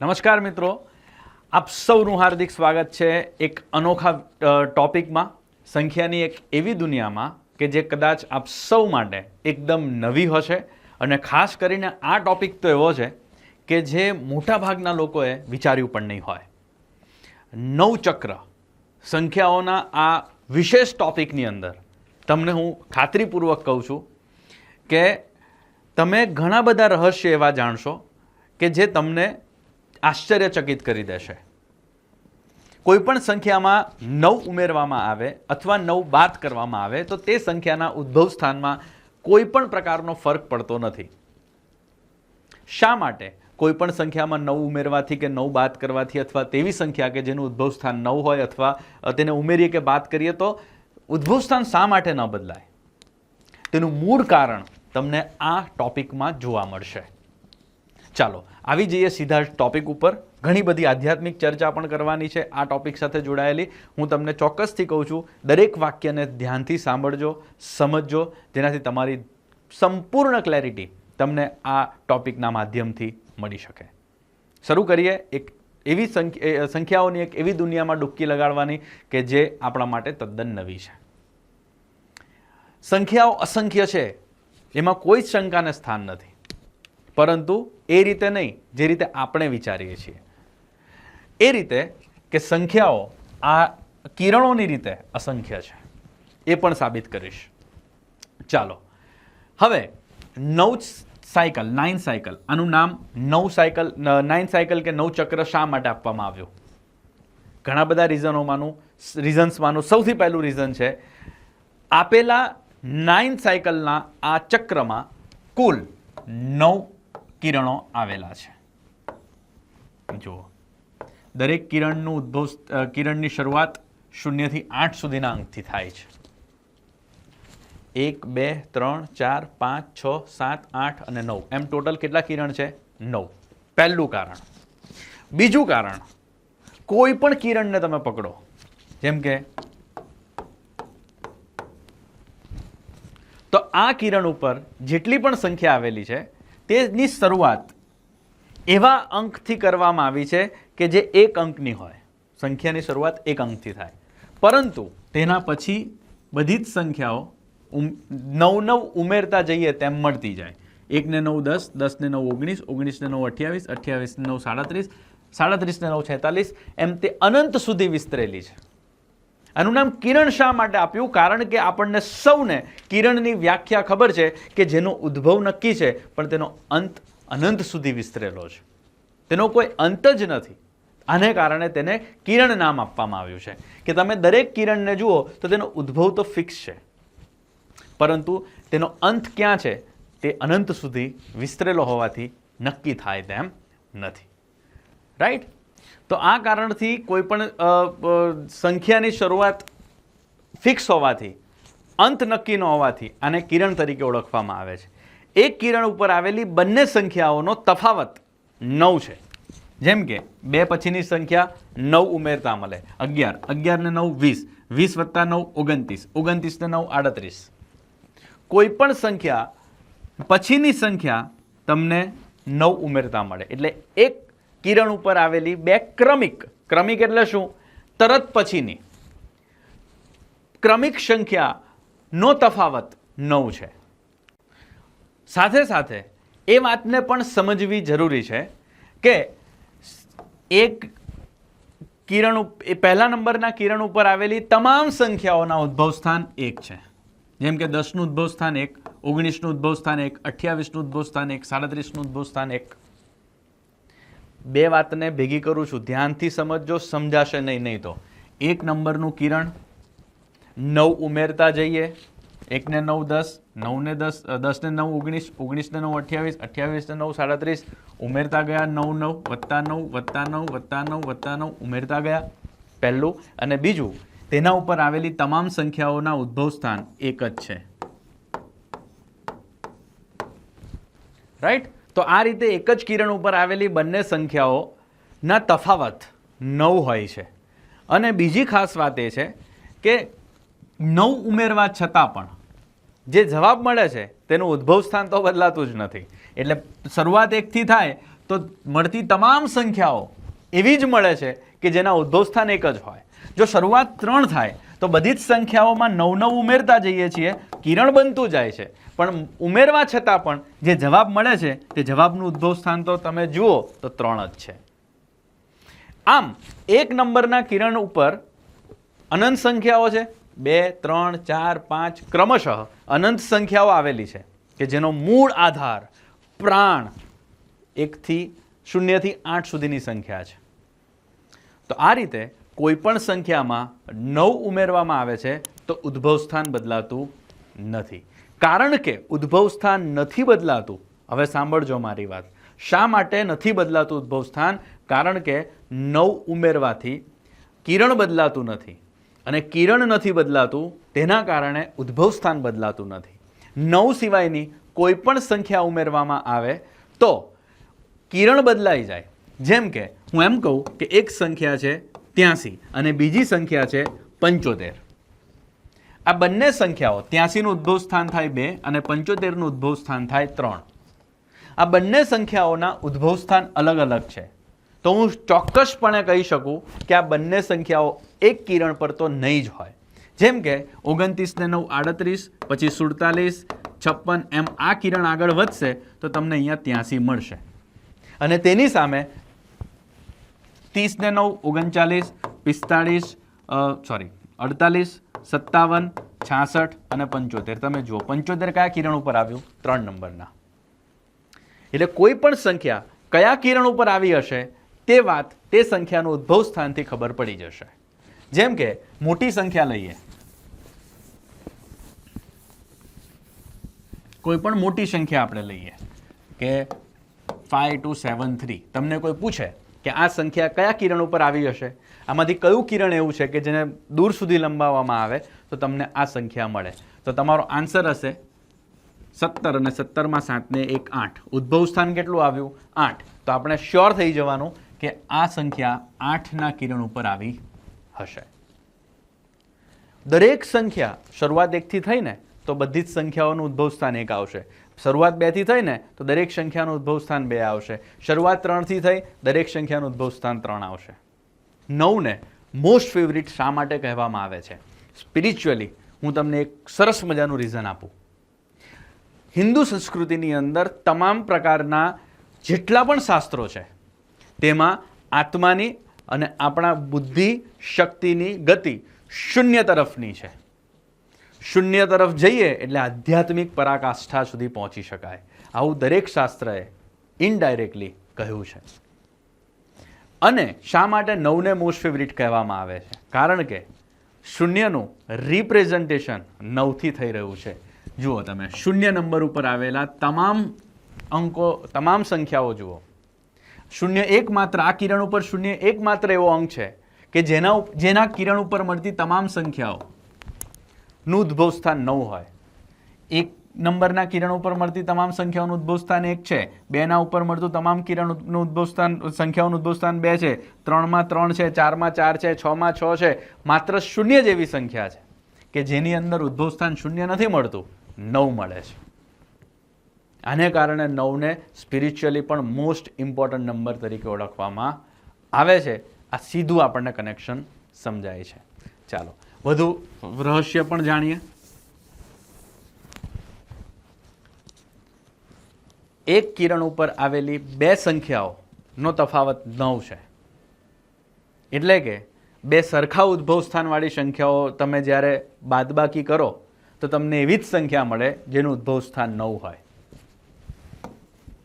નમસ્કાર મિત્રો. આપ સૌનું હાર્દિક સ્વાગત છે એક અનોખા ટોપિકમાં, સંખ્યાની એક એવી દુનિયામાં કે જે કદાચ આપ સૌ માટે એકદમ નવી હશે અને ખાસ કરીને આ ટોપિક તો એવો છે કે જે મોટાભાગના લોકોએ વિચાર્યું પણ નહીં હોય. નવચક્ર સંખ્યાઓના આ વિશેષ ટોપિકની અંદર તમને હું ખાતરીપૂર્વક કહું છું કે તમે ઘણા બધા રહસ્ય એવા જાણશો કે જે તમને આશ્ચર્યચકિત કરી દેશે. કોઈ પણ સંખ્યામાં નવ ઉમેરવામાં આવે અથવા નવ બાદ કરવામાં આવે, તો તે સંખ્યાના ઉદ્ભવ સ્થાનમાં કોઈ પણ પ્રકારનો ફરક પડતો નથી. શા માટે કોઈ પણ સંખ્યામાં નવ ઉમેરવાથી કે નવ બાદ કરવાથી અથવા તેવી સંખ્યા કે જેનું ઉદ્ભવ સ્થાન નવ હોય અથવા તેને ઉમેરીએ કે બાદ કરીએ, તો ઉદ્ભવ સ્થાન શા માટે ન બદલાય? તેનું મૂળ કારણ તમને આ ટોપિકમાં જોવા મળશે. ચાલો, આવી જઈએ સીધા ટોપિક ઉપર. ઘણી બધી આધ્યાત્મિક ચર્ચા પણ કરવાની છે. આ ટોપિક સાથે જોડાયેલી હું તમને ચોક્કસથી કહું છું, દરેક વાક્યને ધ્યાનથી સાંભળજો, સમજજો, જેનાથી તમારી સંપૂર્ણ ક્લેરિટી તમને આ ટોપિકના માધ્યમથી મળી શકે. શરૂ કરીએ, એક એવી સંખ્યા સંખ્યાઓની એક એવી દુનિયામાં ડૂબકી લગાડવાની કે જે આપણા માટે તદ્દન નવી છે. સંખ્યાઓ અસંખ્ય છે. એમાં કોઈ જ શંકાને સ્થાન નથી. પરંતુ એ રીતે નહીં, જે રીતે આપણે વિચારીએ છીએ. એ રીતે કે સંખ્યાઓ આ કિરણોની રીતે અસંખ્ય છે. એ પણ સાબિત કરીશ. ચાલો. હવે, નવ સાયકલ, નાઇન સાયકલ. આનું નામ નવ સાયકલ નાઇન સાયકલ કે નવ ચક્ર શા માટે આપવામાં આવ્યું? ઘણા બધા રીઝનોમાંનું રીઝન્સમાંનું સૌથી પહેલું રીઝન છે, આપેલા નાઇન સાયકલના આ ચક્રમાં કુલ નવ કિરણો આવેલા છે. જુઓ. દરેક કિરણનું ઉદ્ભવ કિરણની શરૂઆત શૂન્યથી આઠ સુધીના અંકથી થાય છે. એક, બે, ત્રણ, ચાર, પાંચ, છ, સાત, આઠ અને નવ. એમ ટોટલ કેટલા કિરણ છે? નવ. પહેલું કારણ. બીજું કારણ. કોઈ પણ કિરણને તમે પકડો. જેમ કે, તો આ કિરણ ઉપર જેટલી પણ સંખ્યા આવેલી છે તેની શરૂઆત એવા અંકથી કરવામાં આવી છે કે જે એક અંકની હોય. સંખ્યાની શરૂઆત એક અંકથી થાય. પરંતુ તેના પછી બધી જ સંખ્યાઓ નવ નવ ઉમેરતા જઈએ તેમ મળતી જાય. એકને નવ દસ, દસને નવ ઓગણીસ, ઓગણીસને નવ અઠ્યાવીસ, અઠ્યાવીસને નવ સાડત્રીસ, સાડત્રીસને નવ છેતાલીસ, એમ તે અનંત સુધી વિસ્તરેલી છે. આનું નામ કિરણ શા માટે આપ્યું? કારણ કે આપણને સૌને કિરણની વ્યાખ્યા ખબર છે કે જેનો ઉદ્ભવ નક્કી છે, પણ તેનો અંત અનંત સુધી વિસ્તરેલો છે. તેનો કોઈ અંત જ નથી. આને કારણે તેને કિરણ નામ આપવામાં આવ્યું છે. કે તમે દરેક કિરણને જુઓ, તો તેનો ઉદ્ભવ તો ફિક્સ છે. પરંતુ તેનો અંત ક્યાં છે? તે અનંત સુધી વિસ્તરેલો હોવાથી નક્કી થાય તેમ નથી. રાઈટ? તો આ કારણથી કોઈ પણ સંખ્યાની શરૂઆત ફિક્સ હોવાથી, અંત નક્કી ન હોવાથી આને કિરણ તરીકે ઓળખવામાં આવે છે. એક કિરણ ઉપર આવેલી બંને સંખ્યાઓનો તફાવત નવ છે. જેમ કે, બે પછીની સંખ્યા નવ ઉમેરતા મળે. અગિયાર. અગિયારને નવ, વીસ. વીસ વત્તા નવ, ઓગણત્રીસ. ઓગણત્રીસને નવ, આડત્રીસ. કોઈ પણ સંખ્યા, પછીની સંખ્યા તમને નવ ઉમેરતા મળે. એટલે એક કિરણ ઉપર આવેલી બે ક્રમિક ક્રમિક એટલે શું? તરત પછીની. ક્રમિક સંખ્યાનો તફાવત નવ છે. સાથે સાથે એ વાતને પણ સમજવી જરૂરી છે કે એક કિરણ એ પહેલા નંબરના કિરણ ઉપર આવેલી તમામ સંખ્યાઓના ઉદ્ભવ સ્થાન એક છે. જેમ કે દસનું ઉદ્ભવ સ્થાન એક, ઓગણીસનું ઉદ્ભવ સ્થાન એક, અઠ્યાવીસનું ઉદ્ભવ સ્થાન એક, સાડત્રીસનું ઉદ્ભવ સ્થાન એક. બે વાતને ભેગી કરું છું. ધ્યાનથી સમજજો, સમજાશે નહીં નહીં તો. એક નંબરનું કિરણ, નવ ઉમેરતા જઈએ. એકને નવ દસ, નવને દસ દસને નવ ઓગણીસ, ઓગણીસને નવ અઠ્યાવીસ, અઠ્યાવીસને નવ સાડત્રીસ. ઉમેરતા ગયા નવ નવ, વત્તા નવ વત્તા નવ વત્તા નવ વત્તા નવ, ઉમેરતા ગયા પહેલું. અને બીજું, તેના ઉપર આવેલી તમામ સંખ્યાઓના ઉદ્ભવ સ્થાન એક જ છે. રાઈટ તો આ રીતે એક જ કિરણ ઉપર આવેલી બંને સંખ્યાઓના તફાવત નવ હોય છે. અને બીજી ખાસ વાત એ છે કે નવ ઉમેરવા છતાં પણ જે જવાબ મળે છે તેનું ઉદ્ભવ સ્થાન તો બદલાતું જ નથી. એટલે શરૂઆત એકથી થાય તો મળતી તમામ સંખ્યાઓ એવી જ મળે છે કે જેના ઉદ્ભવ સ્થાન એક જ હોય. જો શરૂઆત ત્રણ થાય તો બધી જ સંખ્યાઓમાં નવ નવ ઉમેરતા જઈએ છીએ, કિરણ બનતું જાય છે. પણ ઉમેરવા છતાં પણ જે જવાબ મળે છે, તે જવાબનું ઉદ્ભવ સ્થાન તો તમે જુઓ, તો ત્રણ જ છે. આમ, એક નંબરના કિરણ ઉપર અનંત સંખ્યાઓ છે. બે, ત્રણ, ચાર, પાંચ, ક્રમશઃ અનંત સંખ્યાઓ આવેલી છે કે જેનો મૂળ આધાર પ્રાણ એકથી શૂન્યથી આઠ સુધીની સંખ્યા છે. તો આ રીતે કોઈ પણ સંખ્યામાં નવ ઉમેરવામાં આવે છે, તો ઉદ્ભવ સ્થાન બદલાતું નથી. કારણ કે ઉદ્ભવ સ્થાન નથી બદલાતું, હવે સાંભળજો મારી વાત. શા માટે નથી બદલાતું ઉદ્ભવ સ્થાન? કારણ કે નવ ઉમેરવાથી કિરણ બદલાતું નથી. અને કિરણ નથી બદલાતું, તેના કારણે ઉદ્ભવ સ્થાન બદલાતું નથી. નવ સિવાયની કોઈ પણ સંખ્યા ઉમેરવામાં આવે, તો કિરણ બદલાઈ જાય. જેમ કે, હું એમ કહું કે એક સંખ્યા છે ત્યાંસી. અને બીજી સંખ્યા છે પંચોતેર. આ બંને સંખ્યાઓ ત્યાંસીનું ઉદ્ભવ સ્થાન થાય બે અને પંચોતેરનું ઉદ્ભવ સ્થાન થાય ત્રણ. આ બંને સંખ્યાઓના ઉદ્ભવ સ્થાન અલગ અલગ છે. તો હું ચોક્કસપણે કહી શકું કે આ બંને સંખ્યાઓ એક કિરણ પર તો નહીં જ હોય. જેમ કે ઓગણત્રીસને નવ આડત્રીસ, પછી સુડતાલીસ, છપ્પન એમ આ કિરણ આગળ વધશે તો તમને અહીંયા ત્યાંસી મળશે. અને તેની સામે ત્રીસ ને નવ, ઓગણચાલીસ, પિસ્તાળીસ સોરી અડતાલીસ, સત્તાવન, છાસઠ અને પંચોતેર. તમે જુઓ, પંચોતેર કયા કિરણ ઉપર આવ્યું? ત્રણ નંબરના. એટલે કોઈ પણ સંખ્યા કયા કિરણ ઉપર આવી હશે, તે વાત, તે સંખ્યાનું ઉદ્ભવ સ્થાનથી ખબર પડી જશે. જેમ કે, મોટી સંખ્યા લઈએ. કોઈ પણ મોટી સંખ્યા આપણે લઈએ, કે ફાઈવ ટુ સેવન થ્રી તમને કોઈ પૂછે કે આ સંખ્યા કયા કિરણ ઉપર આવી હશે? આમાંથી કયું કિરણ એવું છે કે જેને દૂર સુધી લંબાવવામાં આવે તો તમને આ સંખ્યા મળે? તો તમારો આન્સર હશે સત્તર અને સત્તરમાં સાતને એક આઠ. ઉદ્ભવ સ્થાન કેટલું આવ્યું? આઠ. તો આપણે શ્યોર થઈ જવાનું કે આ સંખ્યા આઠના કિરણ ઉપર આવી હશે. દરેક સંખ્યા શરૂઆત એકથી થઈને તો બધી જ સંખ્યાઓનું ઉદ્ભવ સ્થાન એક આવશે. શરૂઆત બેથી થઈ ને તો દરેક સંખ્યાનું ઉદ્ભવ સ્થાન બે આવશે. શરૂઆત ત્રણથી થઈ, દરેક સંખ્યાનું ઉદ્ભવ સ્થાન ત્રણ આવશે. નવને મોસ્ટ ફેવરિટ શા માટે કહેવામાં આવે છે? સ્પિરિચ્યુઅલી હું તમને એક સરસ મજાનું રીઝન આપું. હિન્દુ સંસ્કૃતિની અંદર તમામ પ્રકારના જેટલા પણ શાસ્ત્રો છે, તેમાં આત્માની અને આપણા બુદ્ધિ શક્તિની ગતિ શૂન્ય તરફની છે. શૂન્ય તરફ જઈએ એટલે આધ્યાત્મિક પરાકાષ્ઠા સુધી પહોંચી શકાય. આવું દરેક શાસ્ત્રએ ઇનડાયરેક્ટલી કહ્યું છે. અને શા માટે નવને મોસ્ટ ફેવરિટ કહેવામાં આવે છે? કારણ કે શૂન્યનું રિપ્રેઝન્ટેશન નવથી થઈ રહ્યું છે. જુઓ તમે, શૂન્ય નંબર ઉપર આવેલા તમામ અંકો, તમામ સંખ્યાઓ જુઓ. શૂન્ય એકમાત્ર, આ કિરણ ઉપર શૂન્ય એકમાત્ર એવો અંક છે કે જેના જેના કિરણ ઉપર મળતી તમામ સંખ્યાઓ નું ઉદ્ભવ સ્થાન નવ હોય. એક નંબરના કિરણ ઉપર મળતી તમામ સંખ્યાઓનું ઉદ્ભવ સ્થાન એક છે. બેના ઉપર મળતું તમામ કિરણનું ઉદ્ભવ સ્થાન સંખ્યાઓનું ઉદ્ભવ સ્થાન બે છે. ત્રણમાં ત્રણ છે, ચારમાં ચાર છે, છમાં છ છે. માત્ર શૂન્ય જ એવી સંખ્યા છે કે જેની અંદર ઉદ્ભવ સ્થાન શૂન્ય નથી મળતું, નવ મળે છે. આને કારણે નવને સ્પિરિચ્યુઅલી પણ મોસ્ટ ઇમ્પોર્ટન્ટ નંબર તરીકે ઓળખવામાં આવે છે. આ સીધું આપણને કનેક્શન સમજાય છે. ચાલો વધુ રહસ્ય પણ જાણીએ. એક કિરણ ઉપર આવેલી બે સંખ્યાઓનો તફાવત નવ છે. એટલે કે બે સરખા ઉદ્ભવ સ્થાનવાળી સંખ્યાઓ તમે જ્યારે બાદબાકી કરો, તો તમને એવી જ સંખ્યા મળે જેનું ઉદ્ભવ સ્થાન નવ હોય.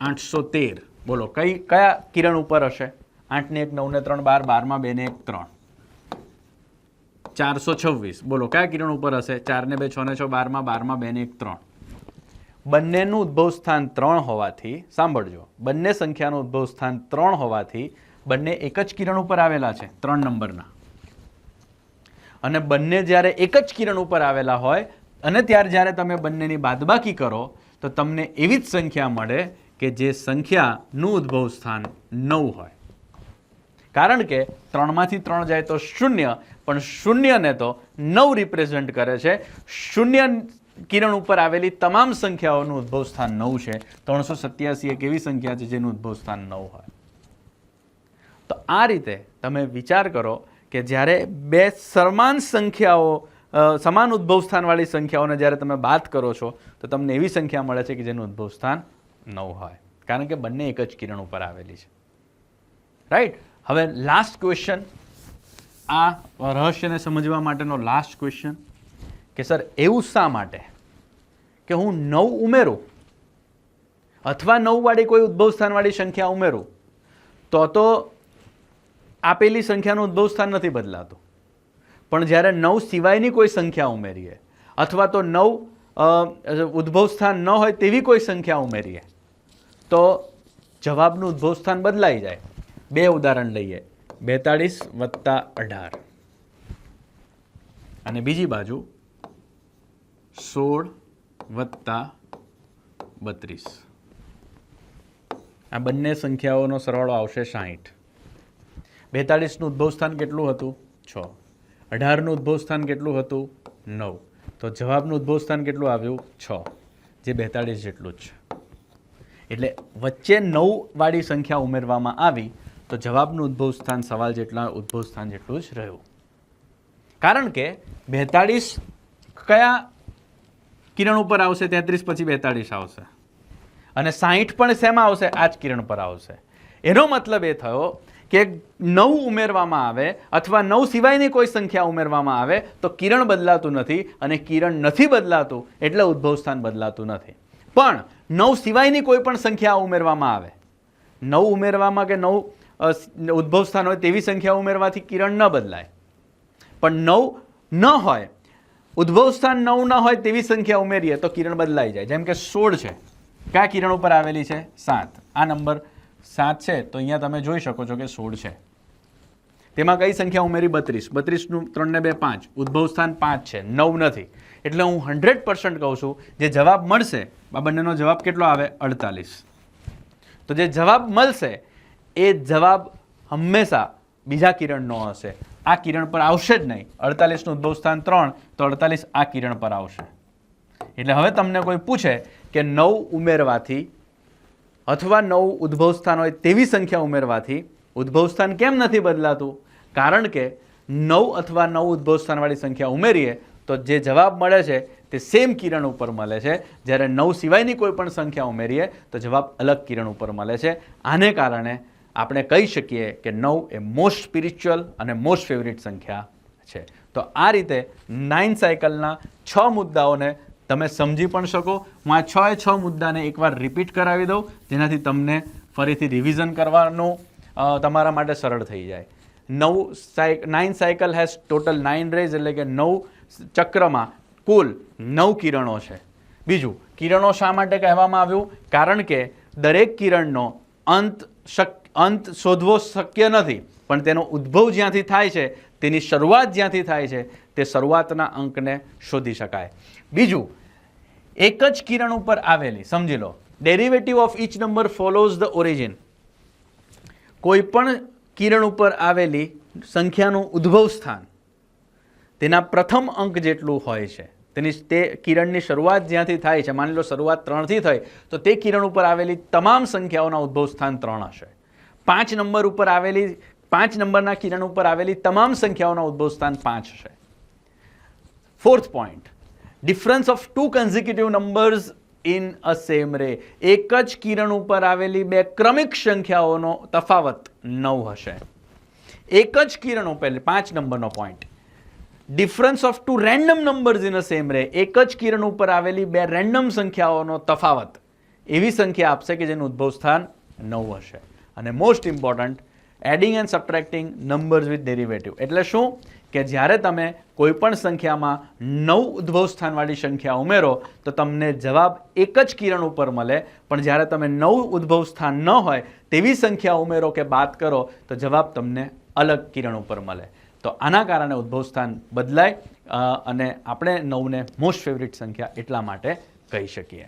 આઠસો તેર. બોલો, કઈ, કયા કિરણ ઉપર હશે? આઠને એક નવને ત્રણ, બાર, બારમાં બે ને એક, ત્રણ. ચારસો છવ્વીસ. બોલો, કયા કિરણ ઉપર હશે? ચાર ને બે, છ ને છ, બારમાં બારમાં બે ને એક, ત્રણ. બંનેનું ઉદ્ભવ સ્થાન ત્રણ હોવાથી, સાંભળજો, બંને સંખ્યાનું ઉદ્ભવ સ્થાન ત્રણ હોવાથી બંને એક જ કિરણ ઉપર આવેલા છે, ત્રણ નંબરના. અને બંને જ્યારે એક જ કિરણ ઉપર આવેલા હોય, અને ત્યારે જ્યારે તમે બંનેની બાદબાકી કરો, તો તમને એવી જ સંખ્યા મળે કે જે સંખ્યાનું ઉદ્ભવ સ્થાન નવ હોય. કારણ કે ત્રણમાંથી ત્રણ જાય તો શૂન્ય પણ શૂન્યને તો નવ રિપ્રેઝન્ટ કરે છે. શૂન્ય કિરણ ઉપર આવેલી તમામ સંખ્યાઓનું ઉદ્ભવ સ્થાન નવ છે. ત્રણસો સત્યાસી એક એવી સંખ્યા છે જેનું ઉદ્ભવ સ્થાન નવ હોય. તો આ રીતે તમે વિચાર કરો કે જ્યારે બે સમાન સંખ્યાઓ સમાન ઉદ્ભવ સ્થાનવાળી સંખ્યાઓને જ્યારે તમે બાદ કરો છો, તો તમને એવી સંખ્યા મળે છે કે જેનું ઉદ્ભવ સ્થાન નવ હોય. કારણ કે બંને એક જ કિરણ ઉપર આવેલી છે. રાઈટ હવે લાસ્ટ ક્વેશ્ચન આ રહસ્યને સમજવા માટેનો લાસ્ટ ક્વેશ્ચન કે સર, એવું શા માટે? કે હું નવ ઉમેરું? અથવા નવવાળી કોઈ ઉદ્ભવ સ્થાનવાળી સંખ્યા ઉમેરું? તો તો આપેલી સંખ્યાનું ઉદ્ભવ સ્થાન નથી બદલાતું. પણ જ્યારે નવ સિવાયની કોઈ સંખ્યા ઉમેરીએ, અથવા તો નવ ઉદ્ભવ સ્થાન ન હોય તેવી કોઈ સંખ્યા ઉમેરીએ, તો જવાબનું ઉદ્ભવ સ્થાન બદલાઈ જાય. બે ઉદાહરણ લઈએ. બેતાળીસ વત્તા અઢાર. અને બીજી બાજુ સોળ વત્તા બત્રીસ. આ બંને સંખ્યાઓનો સરવાળો આવશે સાહીઠ. બેતાળીસનું ઉદ્ભવ સ્થાન કેટલું હતું? છ. અઢારનું ઉદ્ભવ સ્થાન કેટલું હતું? નવ. તો જવાબનું ઉદ્ભવ સ્થાન કેટલું આવ્યું? છ. જે બેતાળીસ જેટલું જ. છે એટલે વચ્ચે નવવાળી સંખ્યા ઉમેરવામાં આવી તો જવાબનું ઉદ્ભવ સ્થાન, સવાલ જેટલા ઉદ્ભવ સ્થાન જેટલું જ રહ્યું. કારણ કે બેતાળીસ કયા કિરણ ઉપર આવશે? તેત્રીસ પછી બેતાળીસ આવશે. અને સાહીઠ પણ શેમાં આવશે? આ જ કિરણ પર આવશે. એનો મતલબ એ થયો કે નવ ઉમેરવામાં આવે અથવા નવ સિવાયની કોઈ સંખ્યા ઉમેરવામાં આવે તો કિરણ બદલાતું નથી અને કિરણ નથી બદલાતું એટલે ઉદ્ભવ સ્થાન બદલાતું નથી. પણ નવ સિવાયની કોઈ પણ સંખ્યા ઉમેરવામાં આવે. નવ ઉમેરવામાં કે નવ ઉદ્ભવ સ્થાન હોય તેવી સંખ્યા ઉમેરવાથી કિરણ ન બદલાય. પણ નવ ન હોય, ઉદ્ભવ સ્થાન નવ ન હોય તેવી સંખ્યા ઉમેરીએ તો કિરણ બદલાઈ જાય. જેમ કે સોળ છે. કયા કિરણ ઉપર આવેલી છે? સાત. આ નંબર સાત છે, તો અહીંયા તમે જોઈ શકો છો કે સોળ છે. તેમાં કઈ સંખ્યા ઉમેરી? બત્રીસ. બત્રીસનું ત્રણ ને બે, પાંચ. ઉદ્ભવ સ્થાન પાંચ છે. નવ નથી. એટલે હું હંડ્રેડ પર્સન્ટ કહું છું, જે જવાબ મળશે, આ બંનેનો જવાબ કેટલો આવે? અડતાલીસ. તો જે જવાબ મળશે એ જવાબ હંમેશા બીજા કિરણનો હશે. આ કિરણ પર આવશે જ નહીં. અડતાલીસનું ઉદ્ભવ સ્થાન ત્રણ, તો અડતાલીસ આ કિરણ પર આવશે. એટલે હવે તમને કોઈ પૂછે કે નવ ઉમેરવાથી અથવા નવ ઉદ્ભવ સ્થાન હોય તેવી સંખ્યા ઉમેરવાથી ઉદ્ભવ સ્થાન કેમ નથી બદલાતું? કારણ કે નવ અથવા નવ ઉદ્ભવ સ્થાનવાળી સંખ્યા ઉમેરીએ તો જે જવાબ મળે છે તે સેમ કિરણ ઉપર મળે છે. જ્યારે નવ સિવાયની કોઈ પણ સંખ્યા ઉમેરીએ તો જવાબ અલગ કિરણ ઉપર મળે છે. આને કારણે આપણે કહી શકીએ કે નવ એ મોસ્ટ સ્પિરિચ્યુઅલ અને મોસ્ટ ફેવરિટ સંખ્યા છે. તો આ રીતે નાઇન સાયકલના છ મુદ્દાઓને તમે સમજી પણ શકો. હું આ છ એ છ મુદ્દાને એકવાર રિપીટ કરાવી દઉં. જેનાથી તમને ફરીથી રિવિઝન કરવાનું તમારા માટે સરળ થઈ જાય. નવ સાય nine cycle has total nine rays એટલે કે નવ ચક્રમાં કુલ નવ કિરણો છે. બીજું, કિરણો શા માટે કહેવામાં આવ્યું? કારણ કે દરેક કિરણનો અંત શક અંત શોધવો શક્ય નથી. પણ તેનો ઉદ્ભવ જ્યાંથી થાય છે, તેની શરૂઆત જ્યાંથી થાય છે, તે શરૂઆતના અંકને શોધી શકાય. બીજું, એક જ કિરણ ઉપર આવેલી, સમજી લો derivative of each number follows the origin કોઈ પણ કિરણ ઉપર આવેલી સંખ્યાનું ઉદ્ભવ સ્થાન, તેના પ્રથમ અંક જેટલું હોય છે, તેની તે કિરણની શરૂઆત જ્યાંથી થાય છે, માની લો શરૂઆત ત્રણથી થઈ, તો તે કિરણ ઉપર આવેલી તમામ સંખ્યાઓના ઉદ્ભવ સ્થાન ત્રણ હશે. પાંચ નંબર ઉપર આવેલી, પાંચ નંબરના કિરણ ઉપર આવેલી તમામ સંખ્યાઓના ઉદ્ભવ સ્થાન પાંચ છે. Fourth point difference of two consecutive numbers in a same ray એક જ કિરણ ઉપર આવેલી બે ક્રમિક સંખ્યાઓનો તફાવત નવ હશે. એક જ કિરણ ઉપર પાંચ નંબરનો point difference of two random numbers in a same ray એક જ કિરણ ઉપર આવેલી બે રેન્ડમ સંખ્યાઓનો તફાવત. એવી સંખ્યા આપશે કે જેનું ઉદ્ભવ સ્થાન નવ હશે. અને most important adding and subtracting numbers with derivative એટલે શું? કે જ્યારે તમે કોઈપણ સંખ્યામાં નવ ઉદ્ભવ સ્થાનવાળી સંખ્યા ઉમેરો, તો તમને જવાબ એક જ કિરણ ઉપર મળે. પણ જ્યારે તમે નવ ઉદ્ભવ સ્થાન ન હોય, તેવી સંખ્યા ઉમેરો કે બાદ કરો, તો જવાબ તમને અલગ કિરણ ઉપર મળે. તો આના કારણે ઉદ્ભવ સ્થાન બદલાય અને આપણે નવને મોસ્ટ ફેવરિટ સંખ્યા એટલા માટે કહી શકીએ.